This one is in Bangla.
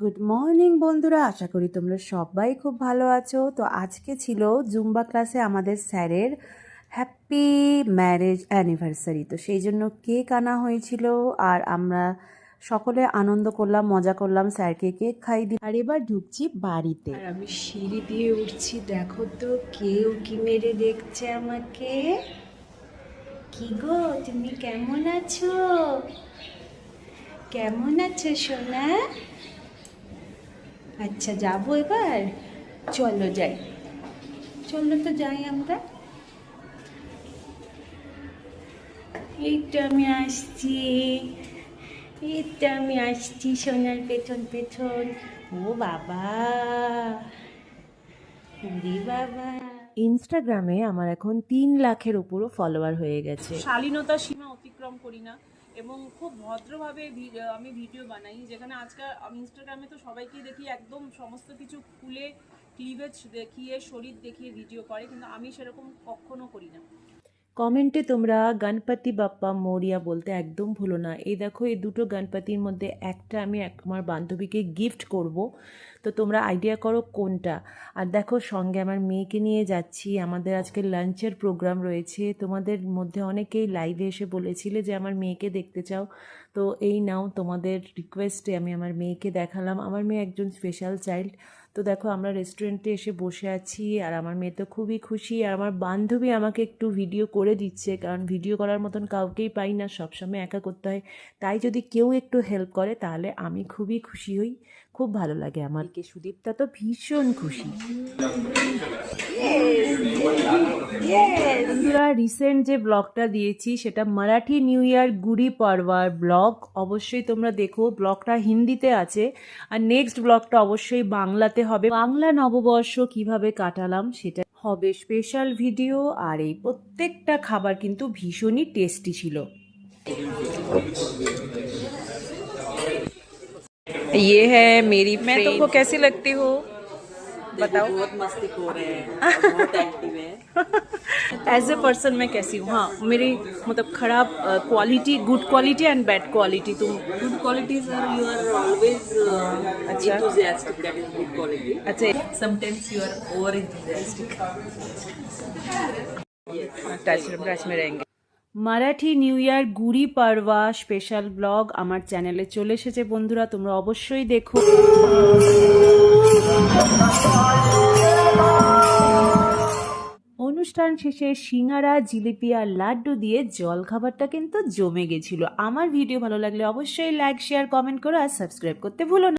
গুড মর্নিং বন্ধুরা। আশা করি তোমরা সবাই খুব ভালো আছো। তো আজকে ছিল জুম্বা ক্লাসে আমাদের স্যারের হ্যাপি ম্যারেজ অ্যানিভার্সারি। তো সেই জন্য কেক আনা হয়েছিল আর আমরা সকলে আনন্দ করলাম, মজা করলাম, স্যারকে কেক খাই দিই আর এবার ঢুকছি বাড়িতে। আর আমি সিঁড়ি দিয়ে উঠছি। দেখো তো, কেউ কি মেরে দেখছে আমাকে? কি গো, তুমি কেমন আছো? কেমন আছো সোনা? আচ্ছা যাব এবার। চলো যাই। চলো তো যাই আমরা। এইটা আমি আসছি। এই তো আমি আসছি সোনার পেছন পেছন। ও বাবা। ওরে বাবা। ইনস্টাগ্রামে আমার এখন তিন লাখের উপরও ফলোয়ার হয়ে গেছে। শালীনতার সীমা অতিক্রম করি না। এবং খুব ভদ্রভাবে আমি ভিডিও বানাই, যেখানে আজকাল আমি ইনস্টাগ্রামে তো সবাইকেই দেখি একদম সমস্ত কিছু খুলে ক্লিভেজ দেখিয়ে, শরীর দেখিয়ে ভিডিও করে, কিন্তু আমি সেরকম কখনো করি না। কমেন্টে তোমরা গণপতি বাপ্পা মরিয়া বলতে একদম ভুলো না। এই দেখো, এই দুটো গণপতির মধ্যে একটা আমি আমার বান্ধবীকে গিফট করব। তো তোমরা আইডিয়া করো কোনটা। আর দেখো, সঙ্গে আমার মেয়েকে নিয়ে যাচ্ছি। আমাদের আজকে লাঞ্চের প্রোগ্রাম রয়েছে। তোমাদের মধ্যে অনেকেই লাইভে এসে বলেছিলে যে আমার মেয়েকে দেখতে চাও। তো এই নাও, তোমাদের রিকোয়েস্টে আমি আমার মেয়েকে দেখালাম। আমার মেয়ে একজন স্পেশাল চাইল্ড তো দেখো আমরা রেস্টুরেন্টে এসে বসে আছি আর আমার মেয়ে তো খুবই খুশি আর আমার বান্ধবী আমাকে একটু ভিডিও করে দিচ্ছে কারণ ভিডিও করার মতন কাউকেই পাই না সবসময় একা করতে হয়। তাই যদি কেউ একটু হেল্প করে তাহলে আমি খুবই খুশি হই। খুব ভালো লাগে আমার। কে সুদীপটা তো ভীষণ খুশি। বন্ধুরা রিসেন্ট যে ব্লগটা দিয়েছি সেটা মারাঠি নিউ ইয়ার গুড়ি পাড়ওয়ার ব্লগ অবশ্যই তোমরা দেখো ব্লগটা হিন্দিতে আছে। আর নেক্সট ব্লগটা অবশ্যই বাংলাতে হবে বাংলা নববর্ষ কিভাবে কাটালাম সেটা হবে স্পেশাল ভিডিও আর এই প্রত্যেকটা খাবার কিন্তু ভীষণই টেস্টি ছিল ये है मेरी मैं तुमको कैसी लगती हूँ बताओ। बहुत मस्ती हो रहे हैं। एज ए पर्सन मैं कैसी हूँ? हाँ मेरी मतलब खराब quality good quality and bad quality तुम good quality sir you are always अच्छा। अच्छा। You are over enthusiastic touch में रहेंगे। মারাঠি নিউ ইয়ার গুড়ি পাড়ওয়া স্পেশাল ব্লগ আমার চ্যানেলে চলে এসেছে বন্ধুরা, তোমরা অবশ্যই দেখো। অনুষ্ঠান শেষে সিঙ্গারা, জিলিপি আর লাড্ডু দিয়ে জল খাবারটা কিন্তু জমে গেছিল। আমার ভিডিও ভালো লাগলে অবশ্যই লাইক শেয়ার কমেন্ট করো আর সাবস্ক্রাইব করতে ভুলো না।